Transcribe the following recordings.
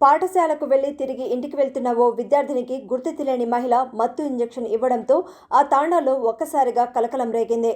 పాఠశాలకు వెళ్ళి తిరిగి ఇంటికి వెళ్తున్న ఓ విద్యార్థినికి గుర్తు తెలియని మహిళ మత్తు ఇంజెక్షన్ ఇవ్వడంతో ఆ తాండాలో ఒక్కసారిగా కలకలం రేగింది.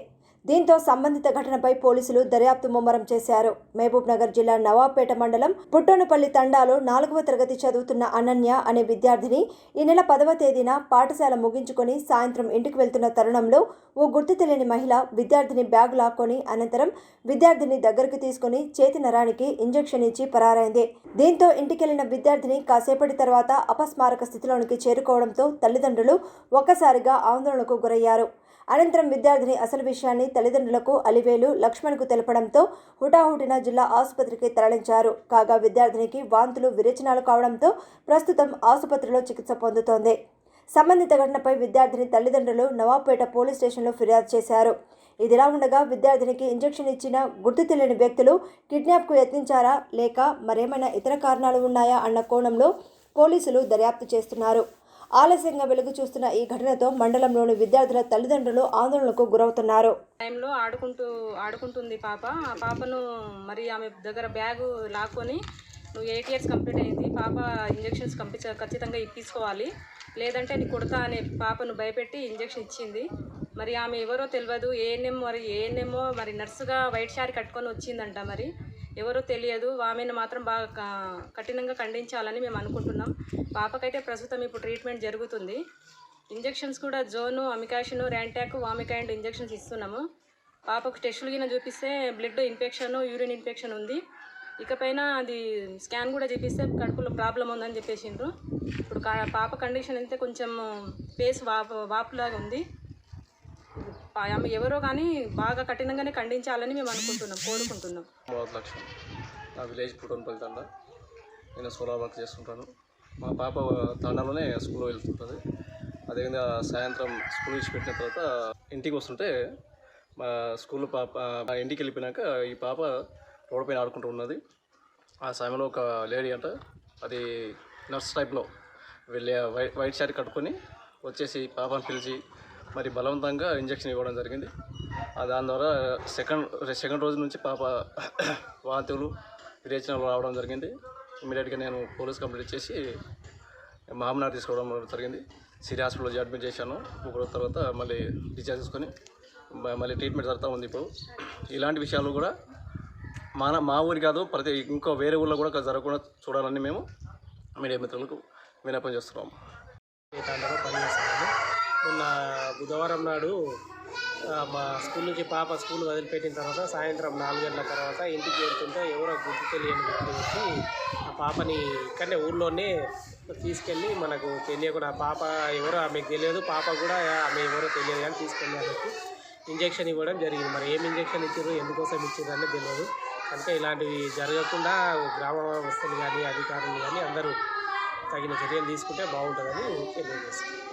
దీంతో సంబంధిత ఘటనపై పోలీసులు దర్యాప్తు ముమ్మరం చేశారు. మహబూబ్ నగర్ జిల్లా నవాబ్పేట మండలం పుట్టోనపల్లి తండాలో నాలుగవ తరగతి చదువుతున్న అనన్య అనే విద్యార్థిని ఈ నెల పదవ తేదీన పాఠశాల ముగించుకొని సాయంత్రం ఇంటికి వెళ్తున్న తరుణంలో ఓ గుర్తు తెలియని మహిళ విద్యార్థిని బ్యాగ్ లాక్కొని అనంతరం విద్యార్థిని దగ్గరకు తీసుకుని చేతి నరానికి ఇంజెక్షన్ ఇచ్చి పరారైంది. దీంతో ఇంటికెళ్ళిన విద్యార్థిని కాసేపటి తర్వాత అపస్మారక స్థితిలోనికి చేరుకోవడంతో తల్లిదండ్రులు ఒక్కసారిగా ఆందోళనకు గురయ్యారు. అనంతరం విద్యార్థిని అసలు విషయాన్ని తల్లిదండ్రులకు అలివేలు లక్ష్మణ్కు తెలపడంతో హుటాహుటిన జిల్లా ఆసుపత్రికి తరలించారు. కాగా విద్యార్థినికి వాంతులు విరేచనాలు కావడంతో ప్రస్తుతం ఆసుపత్రిలో చికిత్స పొందుతోంది. సంబంధిత ఘటనపై విద్యార్థిని తల్లిదండ్రులు నవాబ్పేట పోలీస్ స్టేషన్లో ఫిర్యాదు చేశారు. ఇదిలా ఉండగా విద్యార్థినికి ఇంజెక్షన్ ఇచ్చిన గుర్తు తెలియని వ్యక్తులు కిడ్నాప్కు యత్నించారా లేక మరేమైనా ఇతర కారణాలు ఉన్నాయా అన్న కోణంలో పోలీసులు దర్యాప్తు చేస్తున్నారు. ఆలస్యంగా వెలుగు చూస్తున్న ఈ ఘటనతో మండలంలోని విద్యార్థుల తల్లిదండ్రులు ఆందోళనకు గురవుతున్నారు. టైంలో ఆడుకుంటూ ఆడుకుంటుంది పాప. ఆ పాపను మరి ఆమె దగ్గర బ్యాగు లాక్కొని నువ్వు ఎయిట్ ఇయర్స్ కంప్లీట్ అయింది పాప ఇంజెక్షన్స్ కంపించ ఖచ్చితంగా ఇప్పించుకోవాలి. లేదంటే నీ కొడతా అనే పాపను భయపెట్టి ఇంజెక్షన్ ఇచ్చింది. మరి ఆమె ఎవరో తెలియదు ఏఎన్ఎం మరి ఏఎన్ఎంఓ మరి నర్సుగా వైట్ శారీ కట్టుకొని వచ్చిందంట మరి. ఎవరో తెలియదు. ఆమెను మాత్రం బాగా కఠినంగా ఖండించాలని మేము అనుకుంటున్నాం. పాపకైతే ప్రస్తుతం ఇప్పుడు ట్రీట్మెంట్ జరుగుతుంది. ఇంజెక్షన్స్ కూడా జోను అమికాషను ర్యాంటాక్ వామికాండ్ ఇంజెక్షన్స్ ఇస్తున్నాము. పాపకు టెస్టులు గిన చూపిస్తే బ్లడ్ ఇన్ఫెక్షన్ యూరిన్ ఇన్ఫెక్షన్ ఉంది. ఇకపైన అది స్కాన్ కూడా చేపిస్తే కడుపులో ప్రాబ్లం ఉందని చెప్పేసిండ్రు. ఇప్పుడు కా- పాప కండిషన్ అయితే కొంచెం ఫేస్ వాపు వాపులాగా ఉంది. ఆమె ఎవరో కానీ బాగా కఠినంగానే ఖండించాలని మేము అనుకుంటున్నాం కోరుకుంటున్నాం. మూడవ లక్ష్యం నా విలేజ్ పుట్టనపల్లి తండ. నేను సోలార్ వర్క్ చేస్తుంటాను. మా పాప తండాలోనే స్కూల్లో వెళ్తుంటుంది. అదేవిధంగా సాయంత్రం స్కూల్ విడిచిపెట్టిన తర్వాత ఇంటికి వస్తుంటే మా స్కూల్ పాప మా ఇంటికి వెళ్ళిపోయినాక ఈ పాప రోడ్డు పైన ఆడుకుంటూ ఉన్నది. ఆ సమయంలో ఒక లేడీ అంట అది నర్స్ టైప్లో వెళ్ళి వైట్ వైట్ షర్ట్ కట్టుకొని వచ్చేసి పాపను పిలిచి మరి బలవంతంగా ఇంజెక్షన్ ఇవ్వడం జరిగింది. దాని ద్వారా సెకండ్ సెకండ్ రోజు నుంచి పాప వాంతులు విరేచనలు రావడం జరిగింది. ఇమీడియట్గా నేను పోలీస్ కంప్లైంట్ చేసి మామనాడు తీసుకోవడం జరిగింది. సిరి హాస్పిటల్లో అడ్మిట్ చేశాను. ఒక రోజు తర్వాత మళ్ళీ డిశ్చార్జ్ చేసుకొని మళ్ళీ ట్రీట్మెంట్ జరుగుతూ ఉంది ఇప్పుడు. ఇలాంటి విషయాలు కూడా మన మా ఊరి కాదు ప్రతి ఇంకో వేరే ఊళ్ళో కూడా జరగకుండా చూడాలని మేము మీడియా మిత్రులకు విన్నపం చేస్తున్నాము. మొన్న బుధవారం నాడు మా స్కూల్ నుంచి పాప స్కూల్ వదిలిపెట్టిన తర్వాత సాయంత్రం నాలుగు గంటల తర్వాత ఇంటికి వెళ్తుంటే ఎవరో గుర్తు తెలియని వ్యక్తి వచ్చి ఆ పాపని ఇక్కడనే ఊర్లోనే తీసుకెళ్ళి మనకు తెలియకుండా ఆ పాప ఎవరో ఆమెకు తెలియదు పాప కూడా ఆమె ఎవరో తెలియదు కానీ తీసుకెళ్ళి ఆమెకు ఇంజెక్షన్ ఇవ్వడం జరిగింది. మరి ఏం ఇంజెక్షన్ ఇచ్చారు ఎందుకోసం ఇచ్చారు అనేది తెలియదు. కనుక ఇలాంటివి జరగకుండా గ్రామ వ్యవస్థలు కానీ అధికారులు కానీ అందరూ తగిన చర్యలు తీసుకుంటే బాగుంటుందని తెలియజేస్తాను